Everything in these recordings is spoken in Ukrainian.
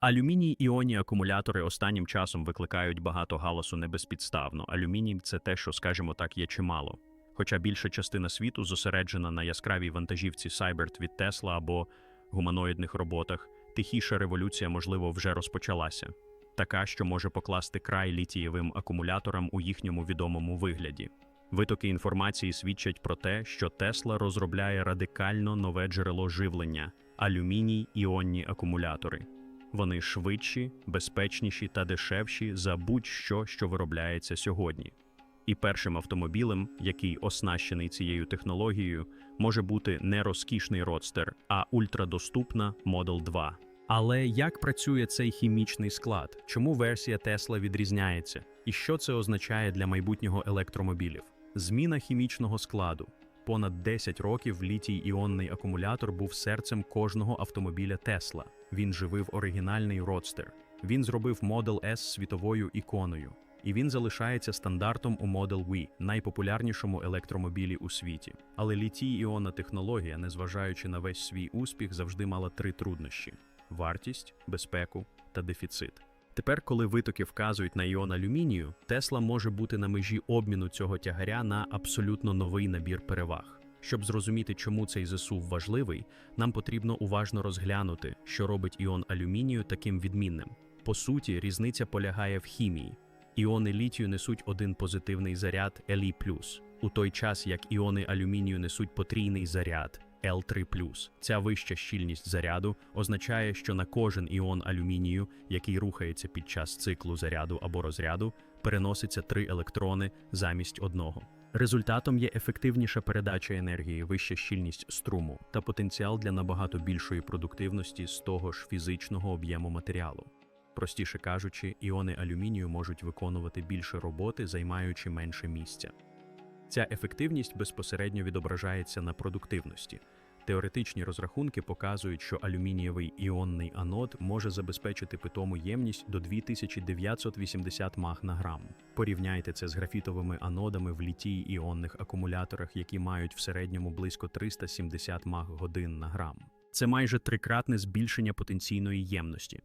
Алюміній іонні акумулятори останнім часом викликають багато галасу небезпідставно. Алюміній це те, що, скажімо так, є чимало. Хоча більша частина світу зосереджена на яскравій вантажівці Cybert від Tesla або гуманоїдних роботах, тихіша революція, можливо, вже розпочалася. Така, що може покласти край літієвим акумуляторам у їхньому відомому вигляді. Витоки інформації свідчать про те, що Тесла розробляє радикально нове джерело живлення алюміній іонні акумулятори. Вони швидші, безпечніші та дешевші за будь-що, що виробляється сьогодні. І першим автомобілем, який оснащений цією технологією, може бути не розкішний родстер, а ультрадоступна Model 2. Але як працює цей хімічний склад? Чому версія Tesla відрізняється? І що це означає для майбутнього електромобілів? Зміна хімічного складу. Понад 10 років літій-іонний акумулятор був серцем кожного автомобіля Tesla. Він живив оригінальний родстер. Він зробив Model S світовою іконою. І він залишається стандартом у Model V, найпопулярнішому електромобілі у світі. Але літій-іонна технологія, незважаючи на весь свій успіх, завжди мала три труднощі: вартість, безпеку та дефіцит. Тепер, коли витоки вказують на іон алюмінію, Тесла може бути на межі обміну цього тягаря на абсолютно новий набір переваг. Щоб зрозуміти, чому цей засув важливий, нам потрібно уважно розглянути, що робить іон алюмінію таким відмінним. По суті, різниця полягає в хімії. Іони літію несуть один позитивний заряд Li+, у той час як іони алюмінію несуть потрійний заряд L3+. Ця вища щільність заряду означає, що на кожен іон алюмінію, який рухається під час циклу заряду або розряду, переноситься три електрони замість одного. Результатом є ефективніша передача енергії, вища щільність струму та потенціал для набагато більшої продуктивності з того ж фізичного об'єму матеріалу. Простіше кажучи, іони алюмінію можуть виконувати більше роботи, займаючи менше місця. Ця ефективність безпосередньо відображається на продуктивності. Теоретичні розрахунки показують, що алюмінієвий іонний анод може забезпечити питому ємність до 2980 мах на грам. Порівняйте це з графітовими анодами в літій іонних акумуляторах, які мають в середньому близько 370 мах годин на грам. Це майже трикратне збільшення потенційної ємності.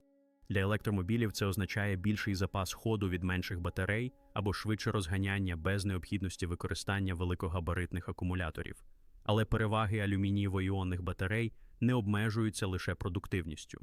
Для електромобілів це означає більший запас ходу від менших батарей або швидше розганяння без необхідності використання великогабаритних акумуляторів. Але переваги алюмінієво-іонних батарей не обмежуються лише продуктивністю.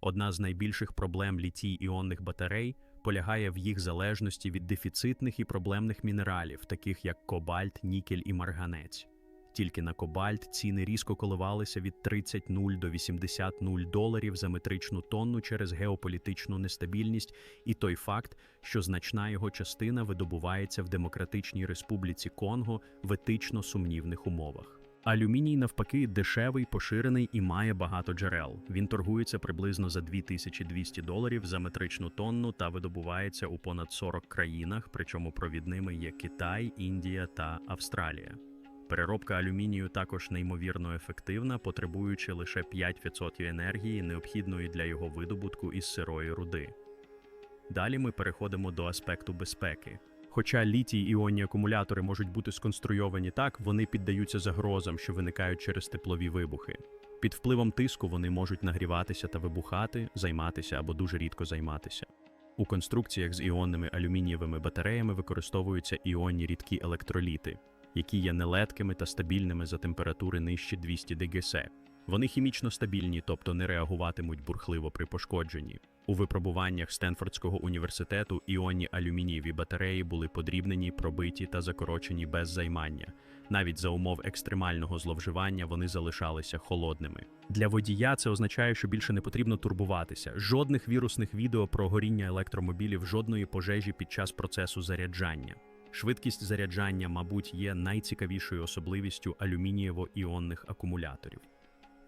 Одна з найбільших проблем літій-іонних батарей полягає в їх залежності від дефіцитних і проблемних мінералів, таких як кобальт, нікель і марганець. Тільки на кобальт ціни різко коливалися від 30-0 до 80-0 доларів за метричну тонну через геополітичну нестабільність і той факт, що значна його частина видобувається в Демократичній Республіці Конго в етично сумнівних умовах. Алюміній, навпаки, дешевий, поширений і має багато джерел. Він торгується приблизно за 2200 доларів за метричну тонну та видобувається у понад 40 країнах, причому провідними є Китай, Індія та Австралія. Переробка алюмінію також неймовірно ефективна, потребуючи лише 5% енергії, необхідної для його видобутку із сирої руди. Далі ми переходимо до аспекту безпеки. Хоча літій іонні акумулятори можуть бути сконструйовані так, вони піддаються загрозам, що виникають через теплові вибухи. Під впливом тиску вони можуть нагріватися та вибухати, займатися або дуже рідко займатися. У конструкціях з іонними алюмінієвими батареями використовуються іонні рідкі електроліти, які є нелеткими та стабільними за температури нижче 200 ДГС. Вони хімічно стабільні, тобто не реагуватимуть бурхливо при пошкодженні. У випробуваннях Стенфордського університету іонні алюмінієві батареї були подрібнені, пробиті та закорочені без займання. Навіть за умов екстремального зловживання вони залишалися холодними. Для водія це означає, що більше не потрібно турбуватися. Жодних вірусних відео про горіння електромобілів, жодної пожежі під час процесу заряджання. Швидкість заряджання, мабуть, є найцікавішою особливістю алюмінієво-іонних акумуляторів.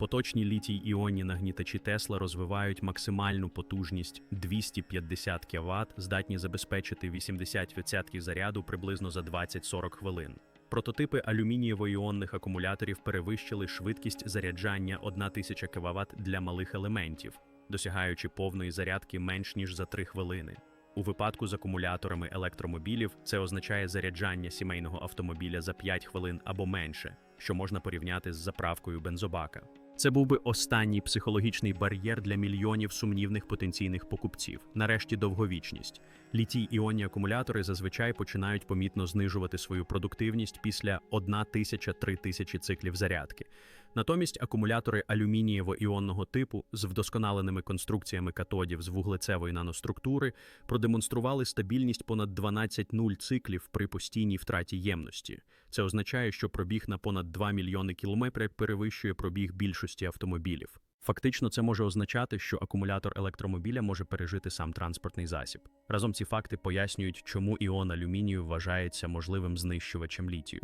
Поточні літій-іонні нагнітачі Тесла розвивають максимальну потужність 250 кВт, здатні забезпечити 80% заряду приблизно за 20-40 хвилин. Прототипи алюмінієво-іонних акумуляторів перевищили швидкість заряджання 1000 кВт для малих елементів, досягаючи повної зарядки менш ніж за 3 хвилини. У випадку з акумуляторами електромобілів це означає заряджання сімейного автомобіля за 5 хвилин або менше, що можна порівняти з заправкою бензобака. Це був би останній психологічний бар'єр для мільйонів сумнівних потенційних покупців. Нарешті довговічність. Літій іонні акумулятори зазвичай починають помітно знижувати свою продуктивність після 1000-3000 циклів зарядки. Натомість акумулятори алюмінієво-іонного типу з вдосконаленими конструкціями катодів з вуглецевої наноструктури продемонстрували стабільність понад 12 нуль циклів при постійній втраті ємності. Це означає, що пробіг на понад 2 мільйони кілометрів перевищує пробіг більшості автомобілів. Фактично, це може означати, що акумулятор електромобіля може пережити сам транспортний засіб. Разом ці факти пояснюють, чому іон алюмінію вважається можливим знищувачем літію.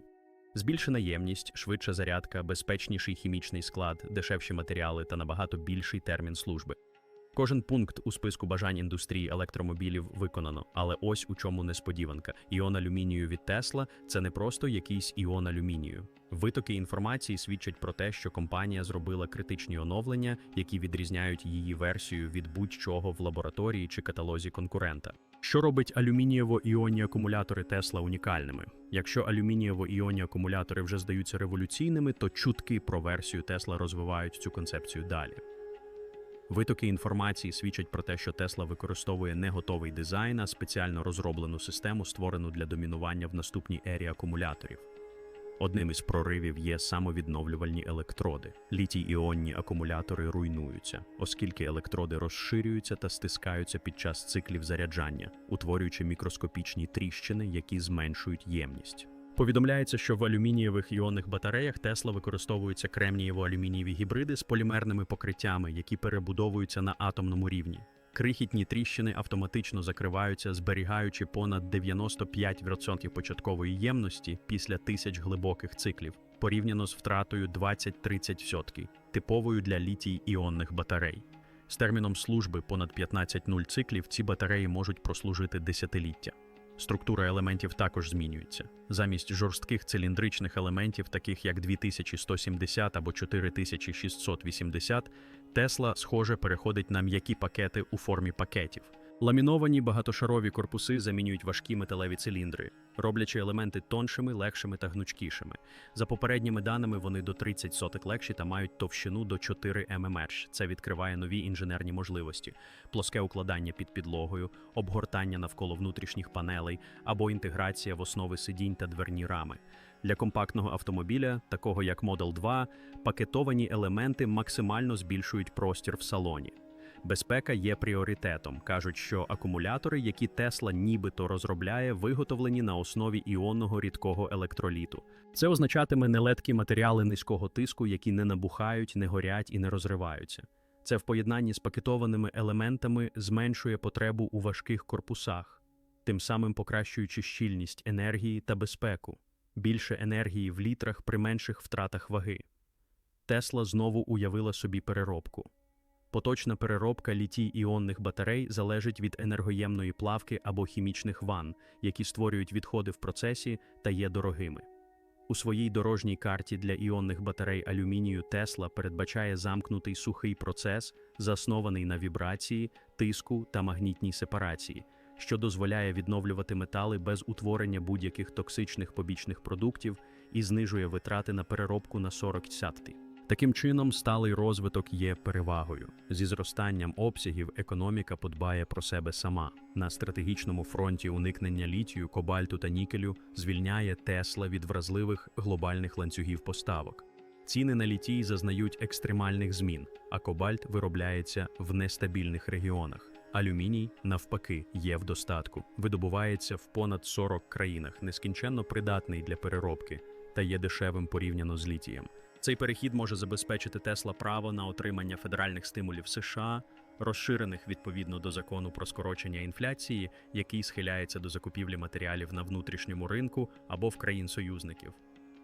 Збільшена ємність, швидша зарядка, безпечніший хімічний склад, дешевші матеріали та набагато більший термін служби. Кожен пункт у списку бажань індустрії електромобілів виконано, але ось у чому несподіванка. Іон алюмінію від Тесла це не просто якийсь іон алюмінію. Витоки інформації свідчать про те, що компанія зробила критичні оновлення, які відрізняють її версію від будь-чого в лабораторії чи каталозі конкурента. Що робить алюмінієво-іонні акумулятори Тесла унікальними? Якщо алюмінієво-іонні акумулятори вже здаються революційними, то чутки про версію Тесла розвивають цю концепцію далі. Витоки інформації свідчать про те, що Тесла використовує не готовий дизайн, а спеціально розроблену систему, створену для домінування в наступній ері акумуляторів. Одним із проривів є самовідновлювальні електроди. Літій-іонні акумулятори руйнуються, оскільки електроди розширюються та стискаються під час циклів заряджання, утворюючи мікроскопічні тріщини, які зменшують ємність. Повідомляється, що в алюмінієвих іонних батареях Тесла використовуються кремнієво-алюмінієві гібриди з полімерними покриттями, які перебудовуються на атомному рівні. Крихітні тріщини автоматично закриваються, зберігаючи понад 95% початкової ємності після тисяч глибоких циклів, порівняно з втратою 20-30%, типовою для літій-іонних батарей. З терміном служби понад 15 нуль циклів ці батареї можуть прослужити десятиліття. Структура елементів також змінюється. Замість жорстких циліндричних елементів, таких як 2170 або 4680, Тесла, схоже, переходить на м'які пакети у формі пакетів. Ламіновані багатошарові корпуси замінюють важкі металеві циліндри, роблячи елементи тоншими, легшими та гнучкішими. За попередніми даними, вони до 30 соток легші та мають товщину до 4 ммч. Це відкриває нові інженерні можливості: плоске укладання під підлогою, обгортання навколо внутрішніх панелей або інтеграція в основи сидінь та дверні рами. Для компактного автомобіля, такого як Model 2, пакетовані елементи максимально збільшують простір в салоні. Безпека є пріоритетом. кажуть, що акумулятори, які Тесла нібито розробляє, виготовлені на основі іонного рідкого електроліту. Це означатиме нелеткі матеріали низького тиску, які не набухають, не горять і не розриваються. Це в поєднанні з пакетованими елементами зменшує потребу у важких корпусах, тим самим покращуючи щільність енергії та безпеку, більше енергії в літрах при менших втратах ваги. Тесла знову уявила собі переробку. Поточна переробка літій-іонних батарей залежить від енергоємної плавки або хімічних ванн, які створюють відходи в процесі та є дорогими. У своїй дорожній карті для іонних батарей алюмінію Тесла передбачає замкнутий сухий процес, заснований на вібрації, тиску та магнітній сепарації, що дозволяє відновлювати метали без утворення будь-яких токсичних побічних продуктів і знижує витрати на переробку на 40 цятки. Таким чином, сталий розвиток є перевагою. Зі зростанням обсягів економіка подбає про себе сама. На стратегічному фронті уникнення літію, кобальту та нікелю звільняє Тесла від вразливих глобальних ланцюгів поставок. Ціни на літій зазнають екстремальних змін, а кобальт виробляється в нестабільних регіонах. Алюміній, навпаки, є в достатку, видобувається в понад 40 країнах, нескінченно придатний для переробки та є дешевим порівняно з літієм. Цей перехід може забезпечити Тесла право на отримання федеральних стимулів США, розширених відповідно до закону про скорочення інфляції, який схиляється до закупівлі матеріалів на внутрішньому ринку або в країн-союзників.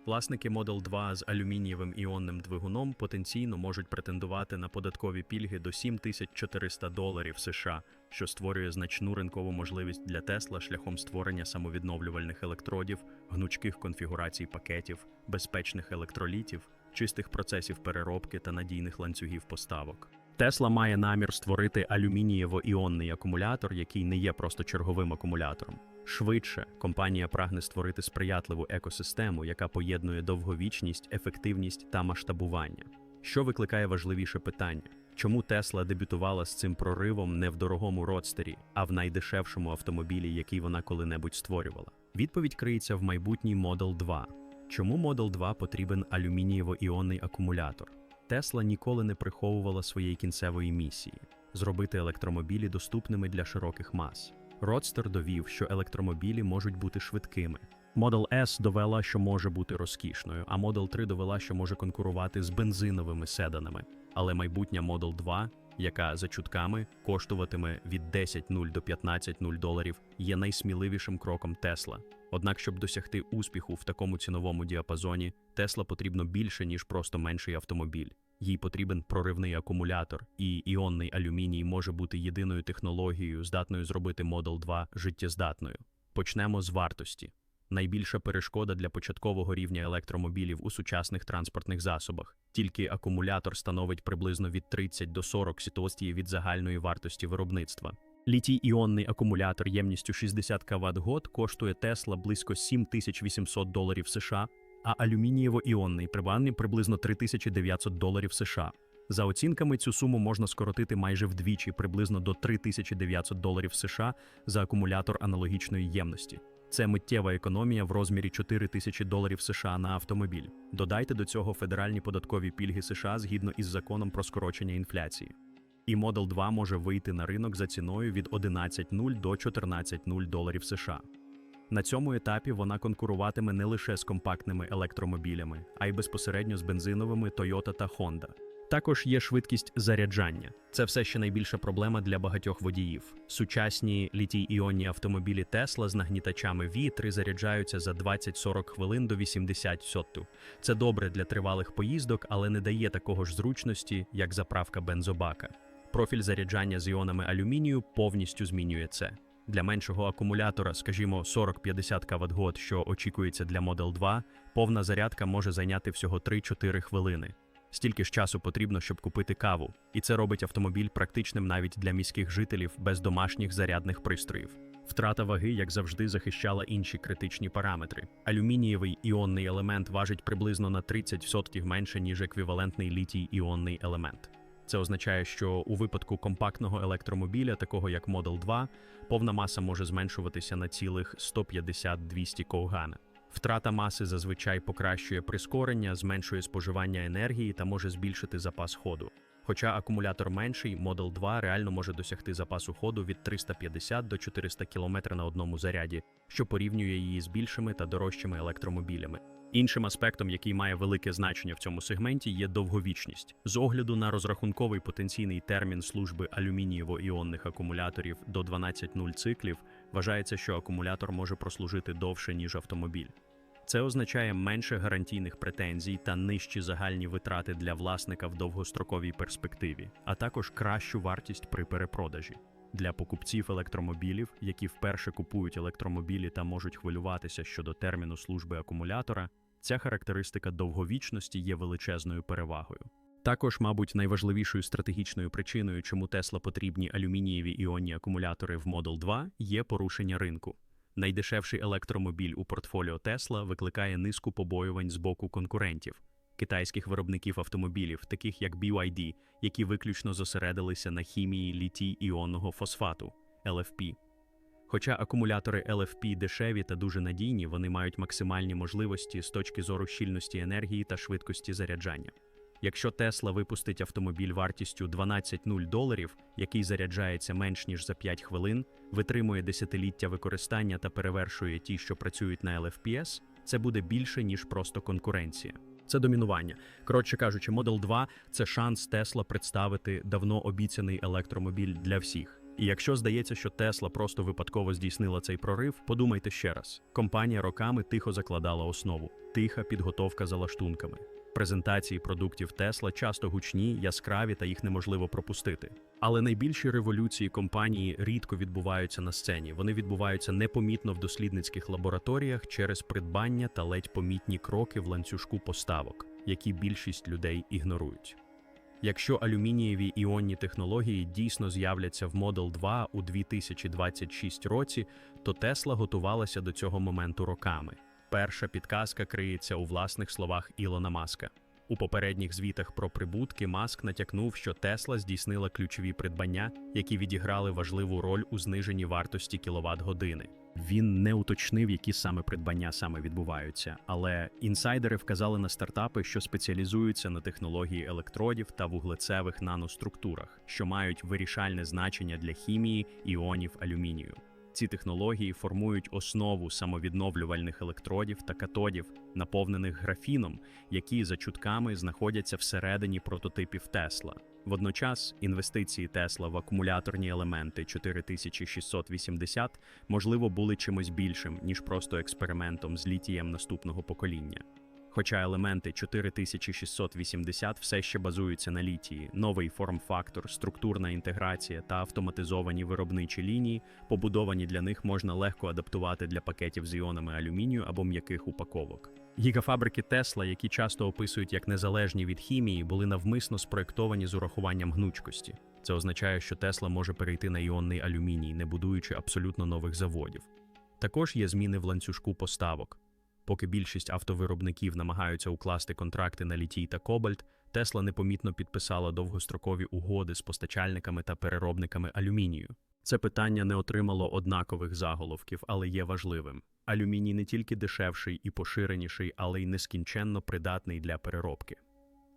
Власники Model 2 з алюмінієвим іонним двигуном потенційно можуть претендувати на податкові пільги до 7400 доларів США, що створює значну ринкову можливість для Тесла шляхом створення самовідновлювальних електродів, гнучких конфігурацій пакетів, безпечних електролітів, чистих процесів переробки та надійних ланцюгів поставок. Тесла має намір створити алюмінієво-іонний акумулятор, який не є просто черговим акумулятором. Швидше компанія прагне створити сприятливу екосистему, яка поєднує довговічність, ефективність та масштабування. Що викликає важливіше питання? Чому Тесла дебютувала з цим проривом не в дорогому родстері, а в найдешевшому автомобілі, який вона коли-небудь створювала? Відповідь криється в майбутній Model 2. Чому Model 2 потрібен алюмінієво-іонний акумулятор? Тесла ніколи не приховувала своєї кінцевої місії зробити електромобілі доступними для широких мас. Родстер довів, що електромобілі можуть бути швидкими. Model S довела, що може бути розкішною, а Model 3 довела, що може конкурувати з бензиновими седанами. Але майбутня Model 2, яка за чутками коштуватиме від 10.0 до 15.0 доларів, є найсміливішим кроком Тесла. Однак, щоб досягти успіху в такому ціновому діапазоні, Тесла потрібно більше, ніж просто менший автомобіль. Їй потрібен проривний акумулятор, і іонний алюміній може бути єдиною технологією, здатною зробити Model 2 життєздатною. Почнемо з вартості. Найбільша перешкода для початкового рівня електромобілів у сучасних транспортних засобах. Тільки акумулятор становить приблизно від 30 до 40 сітостії від загальної вартості виробництва. Літій-іонний акумулятор ємністю 60 кВт год коштує Тесла близько 7800 доларів США, а алюмінієво-іонний прибавний приблизно 3900 доларів США. За оцінками, цю суму можна скоротити майже вдвічі, приблизно до 3900 доларів США за акумулятор аналогічної ємності. Це миттєва економія в розмірі 4 тисячі доларів США на автомобіль. Додайте до цього федеральні податкові пільги США згідно із законом про скорочення інфляції. І Model 2 може вийти на ринок за ціною від 11.0 до 14.0 доларів США. На цьому етапі вона конкуруватиме не лише з компактними електромобілями, а й безпосередньо з бензиновими Toyota та Honda. Також є швидкість заряджання. Це все ще найбільша проблема для багатьох водіїв. Сучасні літій-іонні автомобілі Tesla з нагнітачами V3 заряджаються за 20-40 хвилин до 80 соту. Це добре для тривалих поїздок, але не дає такого ж зручності, як заправка бензобака. Профіль заряджання з іонами алюмінію повністю змінює це. Для меншого акумулятора, скажімо, 40-50 кВт що очікується для Model 2, повна зарядка може зайняти всього 3-4 хвилини. Стільки ж часу потрібно, щоб купити каву, і це робить автомобіль практичним навіть для міських жителів без домашніх зарядних пристроїв. Втрата ваги, як завжди, захищала інші критичні параметри. Алюмінієвий іонний елемент важить приблизно на 30% менше, ніж еквівалентний літій іонний елемент. Це означає, що у випадку компактного електромобіля, такого як Model 2, повна маса може зменшуватися на цілих 150-200 ковгана. Втрата маси зазвичай покращує прискорення, зменшує споживання енергії та може збільшити запас ходу. Хоча акумулятор менший, Model 2 реально може досягти запасу ходу від 350 до 400 км на одному заряді, що порівнює її з більшими та дорожчими електромобілями. Іншим аспектом, який має велике значення в цьому сегменті, є довговічність. З огляду на розрахунковий потенційний термін служби алюмінієво-іонних акумуляторів до 12.0 циклів, вважається, що акумулятор може прослужити довше, ніж автомобіль. Це означає менше гарантійних претензій та нижчі загальні витрати для власника в довгостроковій перспективі, а також кращу вартість при перепродажі. Для покупців електромобілів, які вперше купують електромобілі та можуть хвилюватися щодо терміну служби акумулятора, ця характеристика довговічності є величезною перевагою. Також, мабуть, найважливішою стратегічною причиною, чому Тесла потрібні алюмінієві іонні акумулятори в Model 2, є порушення ринку. Найдешевший електромобіль у портфоліо Тесла викликає низку побоювань з боку конкурентів, китайських виробників автомобілів, таких як BYD, які виключно зосередилися на хімії літій-іонного фосфату LFP. Хоча акумулятори LFP дешеві та дуже надійні, вони мають максимальні можливості з точки зору щільності енергії та швидкості заряджання. Якщо Тесла випустить автомобіль вартістю 12,0 доларів, який заряджається менш ніж за 5 хвилин, витримує десятиліття використання та перевершує ті, що працюють на LFPS, це буде більше ніж просто конкуренція. Це домінування. Коротше кажучи, Model 2 – це шанс Тесла представити давно обіцяний електромобіль для всіх. І якщо здається, що Тесла просто випадково здійснила цей прорив, подумайте ще раз: компанія роками тихо закладала основу, тиха підготовка за лаштунками. Презентації продуктів Тесла часто гучні, яскраві та їх неможливо пропустити. Але найбільші революції компанії рідко відбуваються на сцені. Вони відбуваються непомітно в дослідницьких лабораторіях через придбання та ледь помітні кроки в ланцюжку поставок, які більшість людей ігнорують. Якщо алюмінієві іонні технології дійсно з'являться в Model 2 у 2026 році, то Тесла готувалася до цього моменту роками. Перша підказка криється у власних словах Ілона Маска. У попередніх звітах про прибутки Маск натякнув, що Тесла здійснила ключові придбання, які відіграли важливу роль у зниженні вартості кіловат-години. Він не уточнив, які саме придбання саме відбуваються, але інсайдери вказали на стартапи, що спеціалізуються на технології електродів та вуглецевих наноструктурах, що мають вирішальне значення для хімії іонів алюмінію. Ці технології формують основу самовідновлювальних електродів та катодів, наповнених графіном, які за чутками знаходяться всередині прототипів Тесла. Водночас інвестиції Тесла в акумуляторні елементи 4680 можливо були чимось більшим ніж просто експериментом з літієм наступного покоління. Хоча елементи 4680 все ще базуються на літії, новий форм-фактор, структурна інтеграція та автоматизовані виробничі лінії, побудовані для них можна легко адаптувати для пакетів з іонами алюмінію або м'яких упаковок. Гігафабрики Тесла, які часто описують як незалежні від хімії, були навмисно спроєктовані з урахуванням гнучкості. Це означає, що Тесла може перейти на іонний алюміній, не будуючи абсолютно нових заводів. Також є зміни в ланцюжку поставок. Поки більшість автовиробників намагаються укласти контракти на літій та кобальт, Тесла непомітно підписала довгострокові угоди з постачальниками та переробниками алюмінію. Це питання не отримало однакових заголовків, але є важливим. Алюміній не тільки дешевший і поширеніший, але й нескінченно придатний для переробки.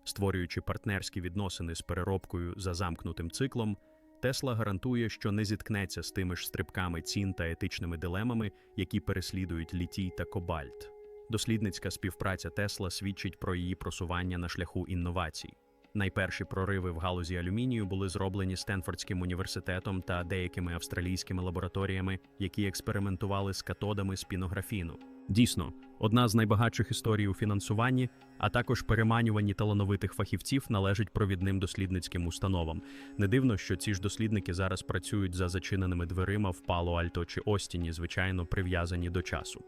Створюючи партнерські відносини з переробкою за замкнутим циклом, Тесла гарантує, що не зіткнеться з тими ж стрибками цін та етичними дилемами, які переслідують літій та кобальт. Дослідницька співпраця Тесла свідчить про її просування на шляху інновацій. Найперші прориви в галузі алюмінію були зроблені Стенфордським університетом та деякими австралійськими лабораторіями, які експериментували з катодами спінографіну. Дійсно, одна з найбагатших історій у фінансуванні, а також переманюванні талановитих фахівців належить провідним дослідницьким установам. Не дивно, що ці ж дослідники зараз працюють за зачиненими дверима в Пало-Альто чи Остіні, звичайно, прив'язані до часу.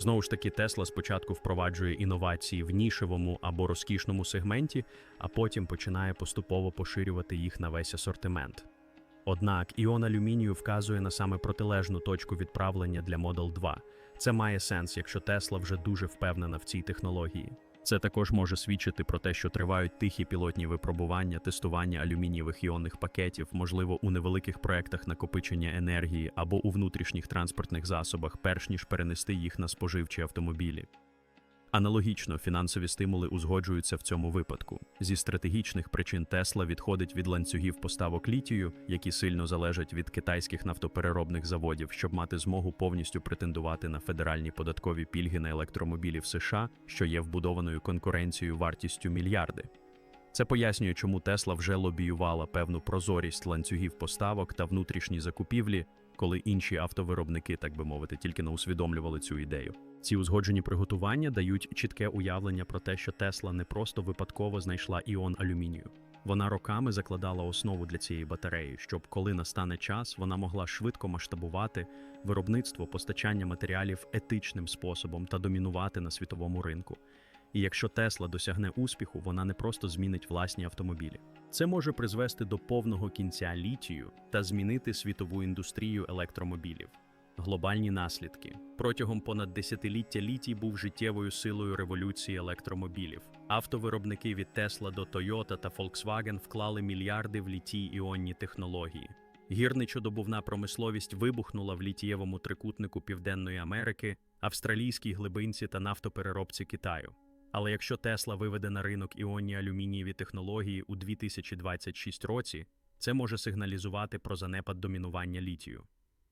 Знову ж таки, Тесла спочатку впроваджує інновації в нішевому або розкішному сегменті, а потім починає поступово поширювати їх на весь асортимент. Однак іон алюмінію вказує на саме протилежну точку відправлення для Model 2. Це має сенс, якщо Тесла вже дуже впевнена в цій технології. Це також може свідчити про те, що тривають тихі пілотні випробування, тестування алюмінієвих іонних пакетів, можливо, у невеликих проектах накопичення енергії або у внутрішніх транспортних засобах, перш ніж перенести їх на споживчі автомобілі. Аналогічно, фінансові стимули узгоджуються в цьому випадку. Зі стратегічних причин Тесла відходить від ланцюгів поставок літію, які сильно залежать від китайських нафтопереробних заводів, щоб мати змогу повністю претендувати на федеральні податкові пільги на електромобілі в США, що є вбудованою конкуренцією вартістю мільярди. Це пояснює, чому Тесла вже лобіювала певну прозорість ланцюгів поставок та внутрішні закупівлі, коли інші автовиробники, так би мовити, тільки не усвідомлювали цю ідею. Ці узгоджені приготування дають чітке уявлення про те, що Тесла не просто випадково знайшла іон алюмінію. Вона роками закладала основу для цієї батареї, щоб, коли настане час, вона могла швидко масштабувати виробництво постачання матеріалів етичним способом та домінувати на світовому ринку. І якщо Тесла досягне успіху, вона не просто змінить власні автомобілі. Це може призвести до повного кінця літію та змінити світову індустрію електромобілів. Глобальні наслідки протягом понад десятиліття літій був життєвою силою революції електромобілів. Автовиробники від Tesla до Toyota та Volkswagen вклали мільярди в літій іонні технології. Гірничодобувна промисловість вибухнула в літієвому трикутнику Південної Америки, австралійській глибинці та нафтопереробці Китаю. Але якщо Тесла виведе на ринок іонні алюмінієві технології у 2026 році, це може сигналізувати про занепад домінування літію.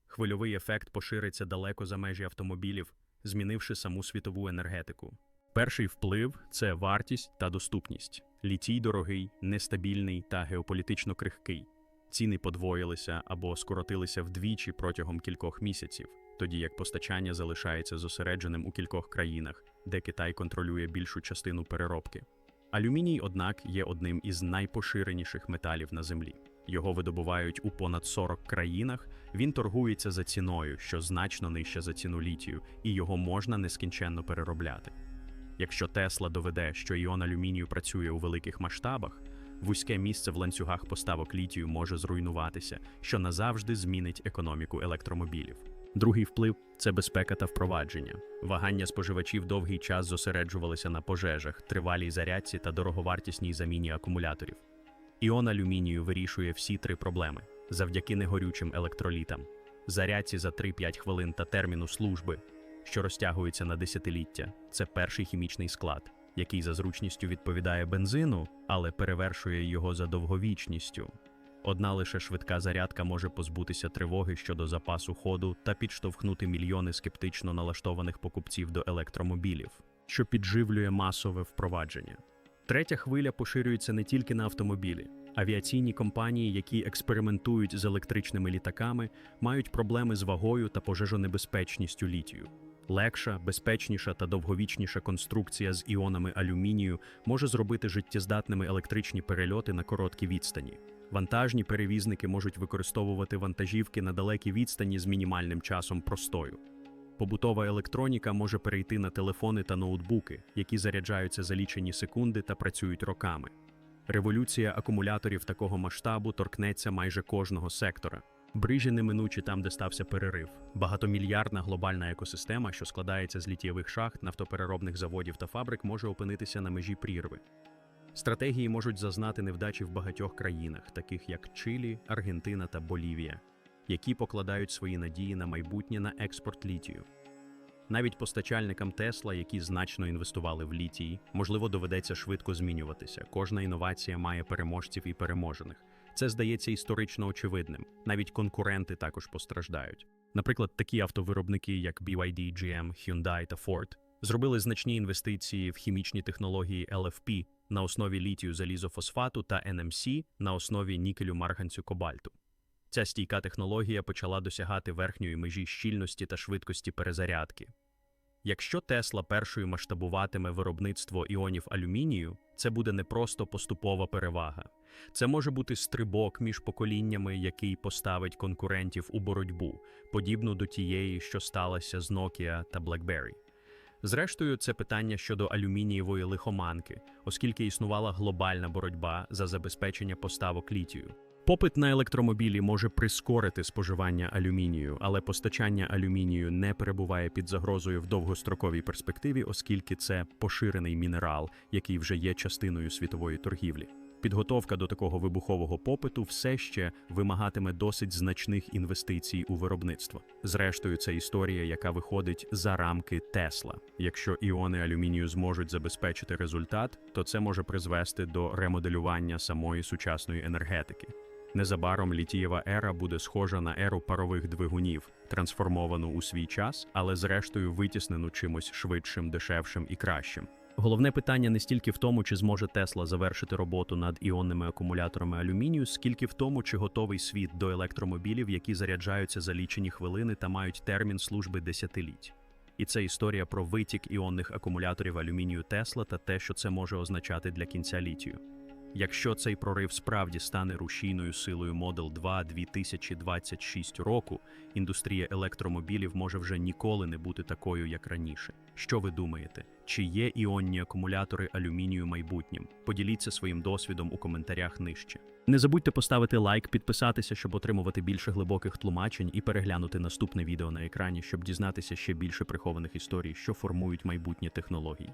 Хвильовий ефект пошириться далеко за межі автомобілів, змінивши саму світову енергетику. Перший вплив це вартість та доступність. Літій дорогий, нестабільний та геополітично крихкий. Ціни подвоїлися або скоротилися вдвічі протягом кількох місяців, тоді як постачання залишається зосередженим у кількох країнах, де Китай контролює більшу частину переробки. Алюміній, однак, є одним із найпоширеніших металів на землі. Його видобувають у понад 40 країнах. Він торгується за ціною, що значно нижча за ціну літію, і його можна нескінченно переробляти. Якщо Тесла доведе, що іон алюмінію працює у великих масштабах, вузьке місце в ланцюгах поставок літію може зруйнуватися, що назавжди змінить економіку електромобілів. Другий вплив це безпека та впровадження. Вагання споживачів довгий час зосереджувалися на пожежах, тривалій зарядці та дороговартісній заміні акумуляторів. Іон алюмінію вирішує всі три проблеми завдяки негорючим електролітам, зарядці за 3-5 хвилин та терміну служби, що розтягується на десятиліття. Це перший хімічний склад, який за зручністю відповідає бензину, але перевершує його за довговічністю. Одна лише швидка зарядка може позбутися тривоги щодо запасу ходу та підштовхнути мільйони скептично налаштованих покупців до електромобілів, що підживлює масове впровадження. Третя хвиля поширюється не тільки на автомобілі. Авіаційні компанії, які експериментують з електричними літаками, мають проблеми з вагою та пожежонебезпечністю літію. Легша, безпечніша та довговічніша конструкція з іонами алюмінію може зробити життєздатними електричні перельоти на короткі відстані. Вантажні перевізники можуть використовувати вантажівки на далекій відстані з мінімальним часом простою. Побутова електроніка може перейти на телефони та ноутбуки, які заряджаються за лічені секунди та працюють роками. Революція акумуляторів такого масштабу торкнеться майже кожного сектора. Брижі неминучі там, де стався перерив. Багатомільярдна глобальна екосистема, що складається з літієвих шахт, нафтопереробних заводів та фабрик, може опинитися на межі прірви. Стратегії можуть зазнати невдачі в багатьох країнах, таких як Чилі, Аргентина та Болівія, які покладають свої надії на майбутнє на експорт літію. Навіть постачальникам Тесла, які значно інвестували в літій, можливо, доведеться швидко змінюватися. Кожна інновація має переможців і переможених. Це здається історично очевидним. Навіть конкуренти також постраждають. Наприклад, такі автовиробники, як BYD, GM, Hyundai та Ford, зробили значні інвестиції в хімічні технології LFP на основі літію залізофосфату та NMC на основі нікелю марганцю кобальту. Ця стійка технологія почала досягати верхньої межі щільності та швидкості перезарядки. Якщо Тесла першою масштабуватиме виробництво іонів алюмінію, це буде не просто поступова перевага. Це може бути стрибок між поколіннями, який поставить конкурентів у боротьбу, подібну до тієї, що сталося з Nokia та BlackBerry. Зрештою, це питання щодо алюмінієвої лихоманки, оскільки існувала глобальна боротьба за забезпечення поставок літію. Попит на електромобілі може прискорити споживання алюмінію, але постачання алюмінію не перебуває під загрозою в довгостроковій перспективі, оскільки це поширений мінерал, який вже є частиною світової торгівлі. Підготовка до такого вибухового попиту все ще вимагатиме досить значних інвестицій у виробництво. Зрештою, це історія, яка виходить за рамки Тесла. Якщо іони алюмінію зможуть забезпечити результат, то це може призвести до ремоделювання самої сучасної енергетики. Незабаром літієва ера буде схожа на еру парових двигунів, трансформовану у свій час, але зрештою витіснену чимось швидшим, дешевшим і кращим. Головне питання не стільки в тому, чи зможе Тесла завершити роботу над іонними акумуляторами алюмінію, скільки в тому, чи готовий світ до електромобілів, які заряджаються за лічені хвилини та мають термін служби десятиліть. І це історія про витік іонних акумуляторів алюмінію Тесла та те, що це може означати для кінця літію. Якщо цей прорив справді стане рушійною силою Model 2 2026 року, індустрія електромобілів може вже ніколи не бути такою, як раніше. Що ви думаєте? Чи є іонні акумулятори алюмінію майбутнім? Поділіться своїм досвідом у коментарях нижче. Не забудьте поставити лайк, підписатися, щоб отримувати більше глибоких тлумачень, і переглянути наступне відео на екрані, щоб дізнатися ще більше прихованих історій, що формують майбутні технології.